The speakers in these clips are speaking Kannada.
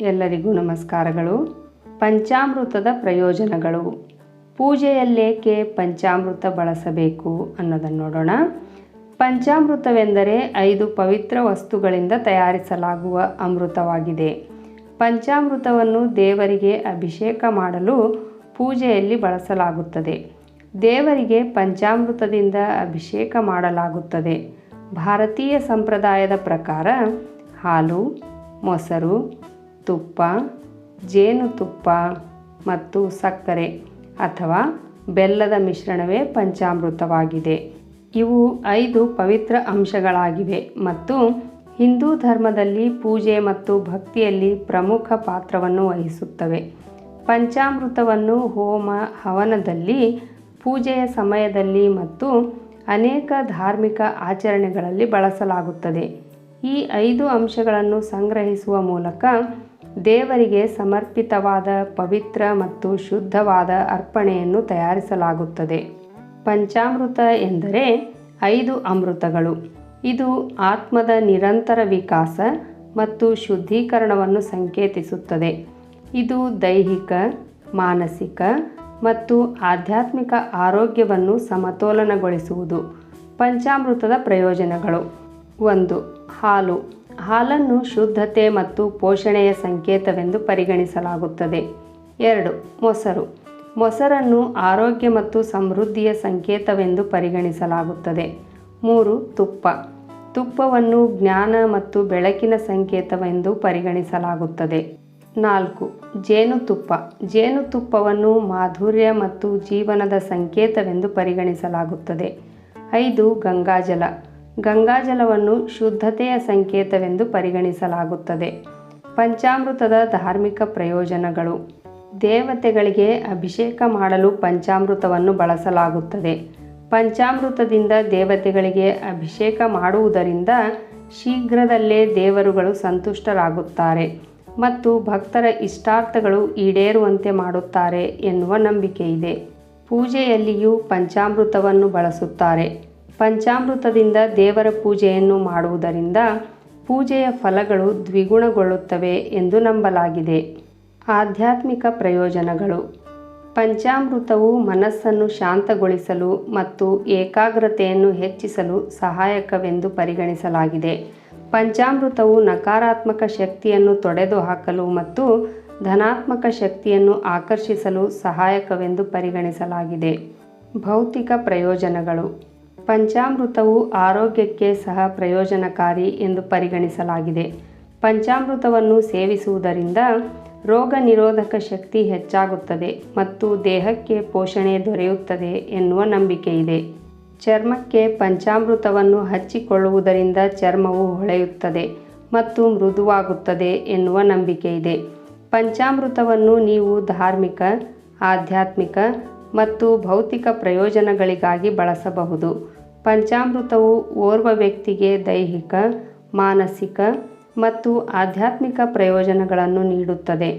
ಎಲ್ಲರಿಗೂ ನಮಸ್ಕಾರಗಳು. ಪಂಚಾಮೃತದ ಪ್ರಯೋಜನಗಳು. ಪೂಜೆಯಲ್ಲೇಕೆ ಪಂಚಾಮೃತ ಬಳಸಬೇಕು ಅನ್ನೋದನ್ನು ನೋಡೋಣ. ಪಂಚಾಮೃತವೆಂದರೆ ಐದು ಪವಿತ್ರ ವಸ್ತುಗಳಿಂದ ತಯಾರಿಸಲಾಗುವ ಅಮೃತವಾಗಿದೆ. ಪಂಚಾಮೃತವನ್ನು ದೇವರಿಗೆ ಅಭಿಷೇಕ ಮಾಡಲು ಪೂಜೆಯಲ್ಲಿ ಬಳಸಲಾಗುತ್ತದೆ. ದೇವರಿಗೆ ಪಂಚಾಮೃತದಿಂದ ಅಭಿಷೇಕ ಮಾಡಲಾಗುತ್ತದೆ. ಭಾರತೀಯ ಸಂಪ್ರದಾಯದ ಪ್ರಕಾರ ಹಾಲು, ಮೊಸರು ತುಪ್ಪ ಜೇನುತುಪ್ಪ ಮತ್ತು ಸಕ್ಕರೆ ಅಥವಾ ಬೆಲ್ಲದ ಮಿಶ್ರಣವೇ ಪಂಚಾಮೃತವಾಗಿದೆ. ಇವು ಐದು ಪವಿತ್ರ ಅಂಶಗಳಾಗಿವೆ ಮತ್ತು ಹಿಂದೂ ಧರ್ಮದಲ್ಲಿ ಪೂಜೆ ಮತ್ತು ಭಕ್ತಿಯಲ್ಲಿ ಪ್ರಮುಖ ಪಾತ್ರವನ್ನು ವಹಿಸುತ್ತವೆ. ಪಂಚಾಮೃತವನ್ನು ಹೋಮ ಹವನದಲ್ಲಿ, ಪೂಜೆಯ ಸಮಯದಲ್ಲಿ ಮತ್ತು ಅನೇಕ ಧಾರ್ಮಿಕ ಆಚರಣೆಗಳಲ್ಲಿ ಬಳಸಲಾಗುತ್ತದೆ. ಈ ಐದು ಅಂಶಗಳನ್ನು ಸಂಗ್ರಹಿಸುವ ಮೂಲಕ ದೇವರಿಗೆ ಸಮರ್ಪಿತವಾದ ಪವಿತ್ರ ಮತ್ತು ಶುದ್ಧವಾದ ಅರ್ಪಣೆಯನ್ನು ತಯಾರಿಸಲಾಗುತ್ತದೆ. ಪಂಚಾಮೃತ ಎಂದರೆ ಐದು ಅಮೃತಗಳು. ಇದು ಆತ್ಮದ ನಿರಂತರ ವಿಕಾಸ ಮತ್ತು ಶುದ್ಧೀಕರಣವನ್ನು ಸಂಕೇತಿಸುತ್ತದೆ. ಇದು ದೈಹಿಕ, ಮಾನಸಿಕ ಮತ್ತು ಆಧ್ಯಾತ್ಮಿಕ ಆರೋಗ್ಯವನ್ನು ಸಮತೋಲನಗೊಳಿಸುವುದು. ಪಂಚಾಮೃತದ ಪ್ರಯೋಜನಗಳು. ಒಂದು, ಹಾಲು. ಹಾಲನ್ನು ಶುದ್ಧತೆ ಮತ್ತು ಪೋಷಣೆಯ ಸಂಕೇತವೆಂದು ಪರಿಗಣಿಸಲಾಗುತ್ತದೆ. ಎರಡು, ಮೊಸರು. ಮೊಸರನ್ನು ಆರೋಗ್ಯ ಮತ್ತು ಸಮೃದ್ಧಿಯ ಸಂಕೇತವೆಂದು ಪರಿಗಣಿಸಲಾಗುತ್ತದೆ. ಮೂರು, ತುಪ್ಪ. ತುಪ್ಪವನ್ನು ಜ್ಞಾನ ಮತ್ತು ಬೆಳಕಿನ ಸಂಕೇತವೆಂದು ಪರಿಗಣಿಸಲಾಗುತ್ತದೆ. ನಾಲ್ಕು, ಜೇನುತುಪ್ಪ. ಜೇನುತುಪ್ಪವನ್ನು ಮಾಧುರ್ಯ ಮತ್ತು ಜೀವನದ ಸಂಕೇತವೆಂದು ಪರಿಗಣಿಸಲಾಗುತ್ತದೆ. ಐದು, ಗಂಗಾಜಲ. ಗಂಗಾಜಲವನ್ನು ಶುದ್ಧತೆಯ ಸಂಕೇತವೆಂದು ಪರಿಗಣಿಸಲಾಗುತ್ತದೆ. ಪಂಚಾಮೃತದ ಧಾರ್ಮಿಕ ಪ್ರಯೋಜನಗಳು. ದೇವತೆಗಳಿಗೆ ಅಭಿಷೇಕ ಮಾಡಲು ಪಂಚಾಮೃತವನ್ನು ಬಳಸಲಾಗುತ್ತದೆ. ಪಂಚಾಮೃತದಿಂದ ದೇವತೆಗಳಿಗೆ ಅಭಿಷೇಕ ಮಾಡುವುದರಿಂದ ಶೀಘ್ರದಲ್ಲೇ ದೇವರುಗಳು ಸಂತುಷ್ಟರಾಗುತ್ತಾರೆ ಮತ್ತು ಭಕ್ತರ ಇಷ್ಟಾರ್ಥಗಳು ಈಡೇರುವಂತೆ ಮಾಡುತ್ತಾರೆ ಎನ್ನುವ ನಂಬಿಕೆ ಇದೆ ಪೂಜೆಯಲ್ಲಿಯೂ ಪಂಚಾಮೃತವನ್ನು ಬಳಸುತ್ತಾರೆ. ಪಂಚಾಮೃತದಿಂದ ದೇವರ ಪೂಜೆಯನ್ನು ಮಾಡುವುದರಿಂದ ಪೂಜೆಯ ಫಲಗಳು ದ್ವಿಗುಣಗೊಳ್ಳುತ್ತವೆ ಎಂದು ನಂಬಲಾಗಿದೆ. ಆಧ್ಯಾತ್ಮಿಕ ಪ್ರಯೋಜನಗಳು. ಪಂಚಾಮೃತವು ಮನಸ್ಸನ್ನು ಶಾಂತಗೊಳಿಸಲು ಮತ್ತು ಏಕಾಗ್ರತೆಯನ್ನು ಹೆಚ್ಚಿಸಲು ಸಹಾಯಕವೆಂದು ಪರಿಗಣಿಸಲಾಗಿದೆ. ಪಂಚಾಮೃತವು ನಕಾರಾತ್ಮಕ ಶಕ್ತಿಯನ್ನು ತೊಡೆದುಹಾಕಲು ಮತ್ತು ಧನಾತ್ಮಕ ಶಕ್ತಿಯನ್ನು ಆಕರ್ಷಿಸಲು ಸಹಾಯಕವೆಂದು ಪರಿಗಣಿಸಲಾಗಿದೆ. ಭೌತಿಕ ಪ್ರಯೋಜನಗಳು. ಪಂಚಾಮೃತವು ಆರೋಗ್ಯಕ್ಕೆ ಸಹ ಪ್ರಯೋಜನಕಾರಿ ಎಂದು ಪರಿಗಣಿಸಲಾಗಿದೆ. ಪಂಚಾಮೃತವನ್ನು ಸೇವಿಸುವುದರಿಂದ ರೋಗ ನಿರೋಧಕ ಶಕ್ತಿ ಹೆಚ್ಚಾಗುತ್ತದೆ ಮತ್ತು ದೇಹಕ್ಕೆ ಪೋಷಣೆ ದೊರೆಯುತ್ತದೆ ಎನ್ನುವ ನಂಬಿಕೆ ಇದೆ. ಚರ್ಮಕ್ಕೆ ಪಂಚಾಮೃತವನ್ನು ಹಚ್ಚಿಕೊಳ್ಳುವುದರಿಂದ ಚರ್ಮವು ಹೊಳೆಯುತ್ತದೆ ಮತ್ತು ಮೃದುವಾಗುತ್ತದೆ ಎನ್ನುವ ನಂಬಿಕೆ ಇದೆ. ಪಂಚಾಮೃತವನ್ನು ನೀವು ಧಾರ್ಮಿಕ, ಆಧ್ಯಾತ್ಮಿಕ ಮತ್ತು ಭೌತಿಕ ಪ್ರಯೋಜನಗಳಿಗಾಗಿ ಬಳಸಬಹುದು. ಪಂಚಾಮೃತವು ಓರ್ವ ವ್ಯಕ್ತಿಗೆ ದೈಹಿಕ, ಮಾನಸಿಕ ಮತ್ತು ಆಧ್ಯಾತ್ಮಿಕ ಪ್ರಯೋಜನಗಳನ್ನು ನೀಡುತ್ತದೆ.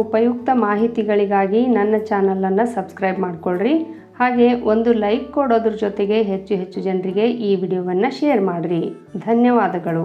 ಉಪಯುಕ್ತ ಮಾಹಿತಿಗಳಿಗಾಗಿ ನನ್ನ ಚಾನಲನ್ನು ಸಬ್ಸ್ಕ್ರೈಬ್ ಮಾಡಿಕೊಳ್ಳ್ರಿ ಹಾಗೆ ಒಂದು ಲೈಕ್ ಕೊಡೋದ್ರ ಜೊತೆಗೆ ಹೆಚ್ಚು ಹೆಚ್ಚು ಜನರಿಗೆ ಈ ವಿಡಿಯೋವನ್ನು ಶೇರ್ ಮಾಡಿರಿ. ಧನ್ಯವಾದಗಳು.